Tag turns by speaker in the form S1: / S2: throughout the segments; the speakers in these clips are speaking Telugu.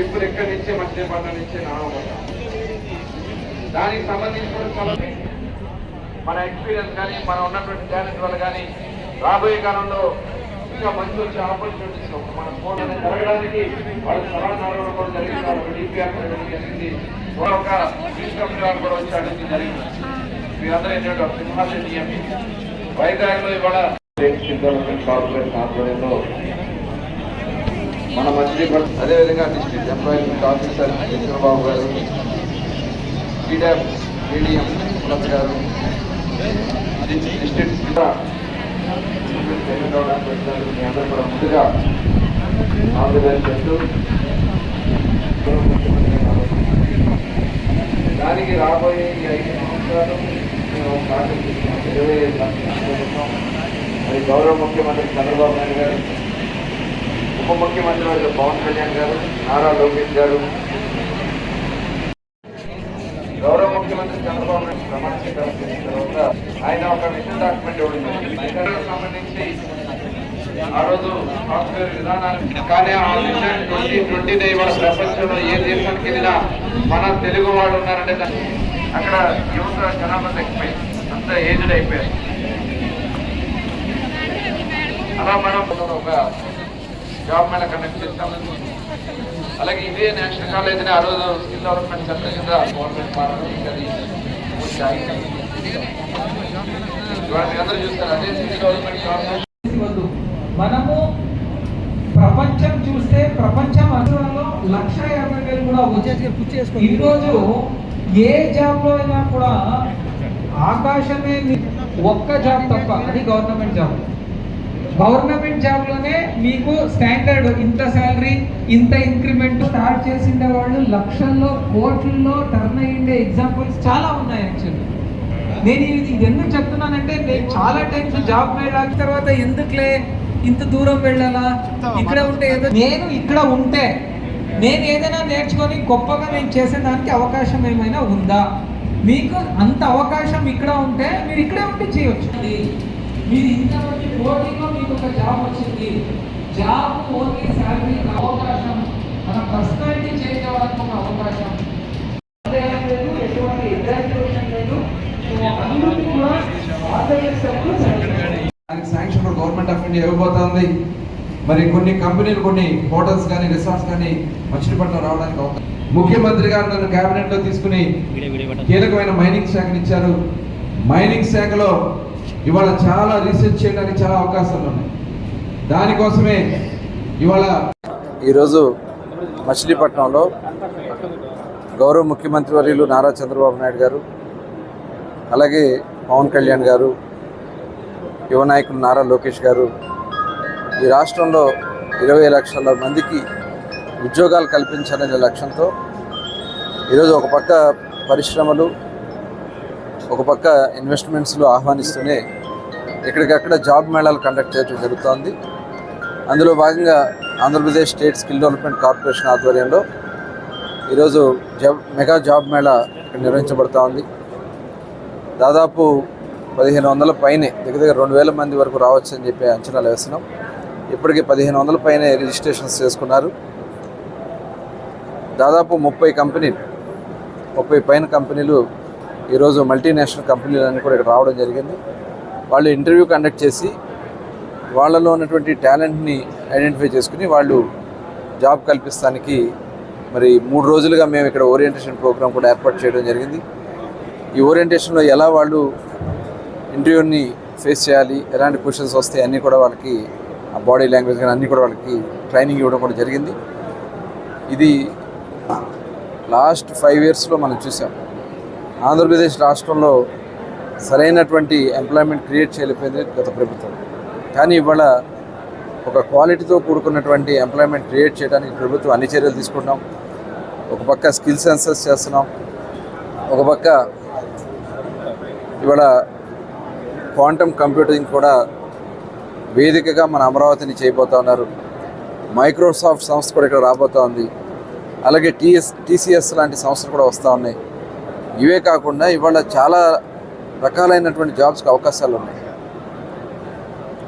S1: ఇప్పుడు ఇక్కడి నుంచే మచిలీపట్నం నుంచే నానబడ్డాం దానికి సంబంధించిన మన ఎక్స్పీరియన్స్ కానీ మనం ఉన్నటువంటి టాలెంట్ వల్ల కానీ రాబోయే కాలంలో ఇంకా మంచి వచ్చే ఆపర్చునిటీస్ మన ఫోన్ అనేది జరగడానికి వాళ్ళు సలహాదారులు కూడా జరిగింది. వాళ్ళు డిపిఆర్ జరిగింది. కూడా ఒక ఇన్స్ట్రక్టర్ కూడా వచ్చి జరిగింది. మీరందరూ ఏంటంటే సింహాసన్ ఎంపీ వైజాగ్లో ఇవాళ డెవలప్మెంట్ కార్పొరేషన్ ఆధ్వర్యంలో మన మచిలీపట్నం అదేవిధంగా డిస్ట్రిక్ట్ ఎంప్లాయ్మెంట్ ఆఫీసర్ చంద్రబాబు గారు ఈడమ్ మీడియం సులభ్ గారు డిస్ట్రిక్ట్ కూడా మీ అందరూ కూడా ముందుగా ఆంధ్రప్రదేశ్ చెప్తూ దానికి రాబోయే ఈ ఐదు సంవత్సరాలు మేము ఒక టార్గెట్ ఇరవై ఐదు లక్షలు మరి గౌరవ ముఖ్యమంత్రి చంద్రబాబు నాయుడు గారు ఉప ముఖ్యమంత్రి వర్యులు పవన్ కళ్యాణ్ గారు నారా లోకేష్ గారు. గౌరవ ముఖ్యమంత్రి చంద్రబాబు నాయుడు ప్రమాణ స్వీకారం చేసిన తర్వాత ఆయన ఒక మిషన్ డాక్యుమెంట్ ఇవ్వడం సంబంధించి ఆ రోజు సాఫ్ట్వేర్ విధానాన్ని కానీ ఆ మిషన్ ట్వంటీ ట్వంటీ ఇవాళ ప్రపంచంలో ఏ దేశానికి వెళ్ళినా మన తెలుగు వాళ్ళు ఉన్నారంటే అక్కడ యువత జనాభా తగ్గిపోయి అంత ఏజ్డ్ అయిపోయారు. అలా మనం ఒక జాబ్ మేళ కండక్ట్ చేస్తాం అలాగే ఇదే నేషనల్ కాలేజ్ ఆ రోజు స్కిల్ డెవలప్మెంట్ సెంటర్ కింద గవర్నమెంట్ మారడం ఇంకా అది పూర్తి ఆగింది. ఇవాళ మీరు అందరూ చూస్తారు అదే స్కిల్ డెవలప్మెంట్
S2: వద్దు. మనము ప్రపంచం చూస్తే ప్రపంచం అందులో లక్ష యాభై వేలు కూడా వచ్చేసి ఈ రోజు ఏ జాబ్లో అయినా కూడా ఆకాశమే ఒక్క జాబ్ తప్ప అది గవర్నమెంట్ జాబ్ గవర్నమెంట్ జాబ్లోనే మీకు స్టాండర్డ్ ఇంత శాలరీ ఇంత ఇంక్రిమెంట్ స్టార్ట్ చేసిండే వాళ్ళు లక్షల్లో కోట్లలో టర్న్ అయ్యిండే ఎగ్జాంపుల్స్ చాలా ఉన్నాయి యాక్చువల్లీ నేను ఇది ఎందుకు చెప్తున్నానంటే నేను చాలా టైమ్స్ జాబ్ వెళ్ళాక తర్వాత ఎందుకులే ఇంత దూరం వెళ్ళాలా? ఇక్కడ ఉంటే ఏదో నేను ఇక్కడ ఉంటే నేను ఏదైనా నేర్చుకొని గొప్పగా నేను చేసేదానికి అవకాశం ఏమైనా ఉందా? మీకు అంత అవకాశం ఇక్కడ ఉంటే మీరు ఇక్కడే ఉంటే చేయొచ్చు. మీరు ఇంతమంది పోటీలో మీకు ఒక జాబ్ వచ్చింది. జాబ్ ఓన్లీ శాలరీ అవకాశం. మన పర్సనాలిటీ చేంజ్ అవ్వడానికి ఒక అవకాశం. లేదు ఎటువంటి ఎగ్జాక్యులేషన్ లేదు. కూడా
S1: దానికి శాంక్షన్ గవర్నమెంట్ ఆఫ్ ఇండియా ఇవ్వబోతోంది. మరి కొన్ని కంపెనీలు కొన్ని హోటల్స్ కానీ రిసార్ట్స్ కానీ మచిలీపట్నం రావడానికి అవకాశం. ముఖ్యమంత్రి గారు నన్ను కేబినెట్లో తీసుకుని కీలకమైన మైనింగ్ శాఖను ఇచ్చారు. మైనింగ్ శాఖలో ఇవాళ చాలా రీసెర్చ్ చేయడానికి చాలా అవకాశాలు ఉన్నాయి. దానికోసమే ఇవాళ
S3: ఈరోజు మచిలీపట్నంలో గౌరవ ముఖ్యమంత్రి వర్యులు నారా చంద్రబాబు నాయుడు గారు అలాగే పవన్ కళ్యాణ్ గారు యువ నాయకులు నారా లోకేష్ గారు ఈ రాష్ట్రంలో ఇరవై లక్షల మందికి ఉద్యోగాలు కల్పించాలనే లక్ష్యంతో ఈరోజు ఒక పక్క పరిశ్రమలు ఒక పక్క ఇన్వెస్ట్మెంట్స్లు ఆహ్వానిస్తూనే ఎక్కడికక్కడ జాబ్ మేళాలు కండక్ట్ చేయడం జరుగుతోంది. అందులో భాగంగా Andhra Pradesh state skill development corporation ఆధ్వర్యంలో ఈరోజు జాబ్ మెగా జాబ్ మేళా ఇక్కడ నిర్వహించబడుతూ ఉంది దాదాపు పదిహేను వందల పైనే దగ్గర దగ్గర రెండు వేల మంది వరకు రావచ్చు అని చెప్పి అంచనాలు వేస్తున్నాం. ఇప్పటికీ పదిహేను వందల పైనే రిజిస్ట్రేషన్స్ చేసుకున్నారు. దాదాపు ముప్పై కంపెనీలు ముప్పై పైన కంపెనీలు ఈరోజు మల్టీనేషనల్ కంపెనీలు అని కూడా ఇక్కడ రావడం జరిగింది. వాళ్ళు ఇంటర్వ్యూ కండక్ట్ చేసి వాళ్ళలో ఉన్నటువంటి టాలెంట్ని ఐడెంటిఫై చేసుకుని వాళ్ళు జాబ్ కల్పిస్తానికి మరి మూడు రోజులుగా మేము ఇక్కడ ఓరియంటేషన్ ప్రోగ్రామ్ కూడా ఏర్పాటు చేయడం జరిగింది. ఈ ఓరియంటేషన్లో ఎలా వాళ్ళు ఇంటర్వ్యూని ఫేస్ చేయాలి ఎలాంటి క్వశ్చన్స్ వస్తాయి అన్నీ కూడా వాళ్ళకి ఆ బాడీ లాంగ్వేజ్ కానీ అన్నీ కూడా వాళ్ళకి ట్రైనింగ్ ఇవ్వడం కూడా జరిగింది. ఇది లాస్ట్ ఫైవ్ ఇయర్స్లో మనం చూసాం. ఆంధ్రప్రదేశ్ రాష్ట్రంలో సరైనటువంటి ఎంప్లాయ్మెంట్ క్రియేట్ చేయలేకపోయింది గత ప్రభుత్వం. కానీ ఇవాళ ఒక క్వాలిటీతో కూడుకున్నటువంటి ఎంప్లాయ్మెంట్ క్రియేట్ చేయడానికి ప్రభుత్వం అన్ని చర్యలు తీసుకుంటున్నాం. ఒక పక్క స్కిల్ సెన్సెస్ చేస్తున్నాం. ఒక పక్క ఇవాళ క్వాంటమ్ కంప్యూటింగ్ కూడా వేదికగా మన అమరావతిని చేయబోతా ఉన్నారు. మైక్రోసాఫ్ట్ సంస్థ కూడా ఇక్కడ రాబోతూ ఉంది. అలాగే టీఎస్ టీసీఎస్ లాంటి సంస్థలు కూడా వస్తూ ఉన్నాయి. ఇవే కాకుండా ఇవాళ చాలా రకాలైనటువంటి జాబ్స్కి అవకాశాలు ఉన్నాయి.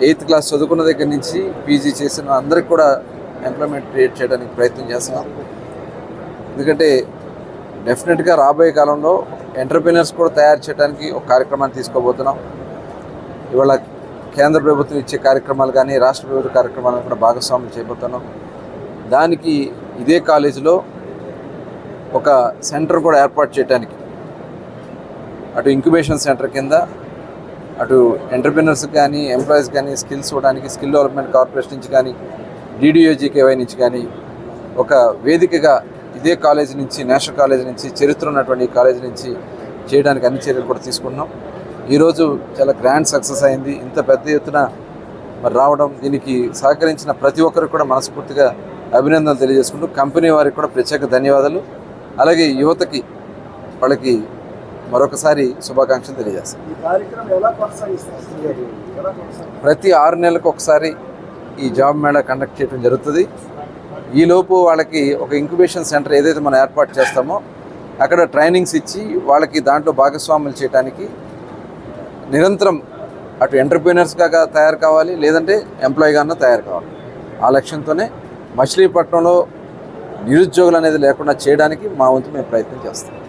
S3: ఎయిత్ క్లాస్ చదువుకున్న దగ్గర నుంచి పీజీ చేసిన అందరికి కూడా ఎంప్లాయ్మెంట్ క్రియేట్ చేయడానికి ప్రయత్నం చేస్తున్నాం. ఎందుకంటే డెఫినెట్గా రాబోయే కాలంలో ఎంటర్ప్రీనర్స్ కూడా తయారు చేయడానికి ఒక కార్యక్రమాన్ని తీసుకోబోతున్నాం. ఇవాళ కేంద్ర ప్రభుత్వం ఇచ్చే కార్యక్రమాలు కానీ రాష్ట్ర ప్రభుత్వ కార్యక్రమాలను కూడా భాగస్వామ్యం చేయబోతున్నాం. దానికి ఇదే కాలేజీలో ఒక సెంటర్ కూడా ఏర్పాటు చేయడానికి అటు ఇంక్యుబేషన్ సెంటర్ కింద అటు ఎంటర్ప్రినర్స్ కానీ ఎంప్లాయీస్ కానీ స్కిల్స్ ఇవ్వడానికి స్కిల్ డెవలప్మెంట్ కార్పొరేషన్ నుంచి కానీ డీడీయూజీకేవై నుంచి కానీ ఒక వేదికగా ఇదే కాలేజీ నుంచి నేషనల్ కాలేజీ నుంచి చరిత్ర ఉన్నటువంటి ఈ కాలేజీ నుంచి చేయడానికి అన్ని చర్యలు కూడా తీసుకున్నాం. ఈరోజు చాలా గ్రాండ్ సక్సెస్ అయింది. ఇంత పెద్ద ఎత్తున మరి రావడం దీనికి సహకరించిన ప్రతి ఒక్కరికి కూడా మనస్ఫూర్తిగా అభినందనలు తెలియజేసుకుంటూ కంపెనీ వారికి కూడా ప్రత్యేక ధన్యవాదాలు. అలాగే యువతకి వాళ్ళకి మరొకసారి శుభాకాంక్షలు తెలియజేస్తాను. ప్రతి ఆరు నెలలకు ఒకసారి ఈ జాబ్ మేళా కండక్ట్ చేయడం జరుగుతుంది. ఈలోపు వాళ్ళకి ఒక ఇంక్యుబేషన్ సెంటర్ ఏదైతే మనం ఏర్పాటు చేస్తామో అక్కడ ట్రైనింగ్స్ ఇచ్చి వాళ్ళకి దాంట్లో భాగస్వాములు చేయడానికి నిరంతరం అటు ఎంటర్ప్రీనర్స్గా తయారు కావాలి లేదంటే ఎంప్లాయీగానే తయారు కావాలి. ఆ లక్ష్యంతోనే మచిలీపట్నంలో నిరుద్యోగులు అనేది లేకుండా చేయడానికి మా వంతు మేము ప్రయత్నం చేస్తాం.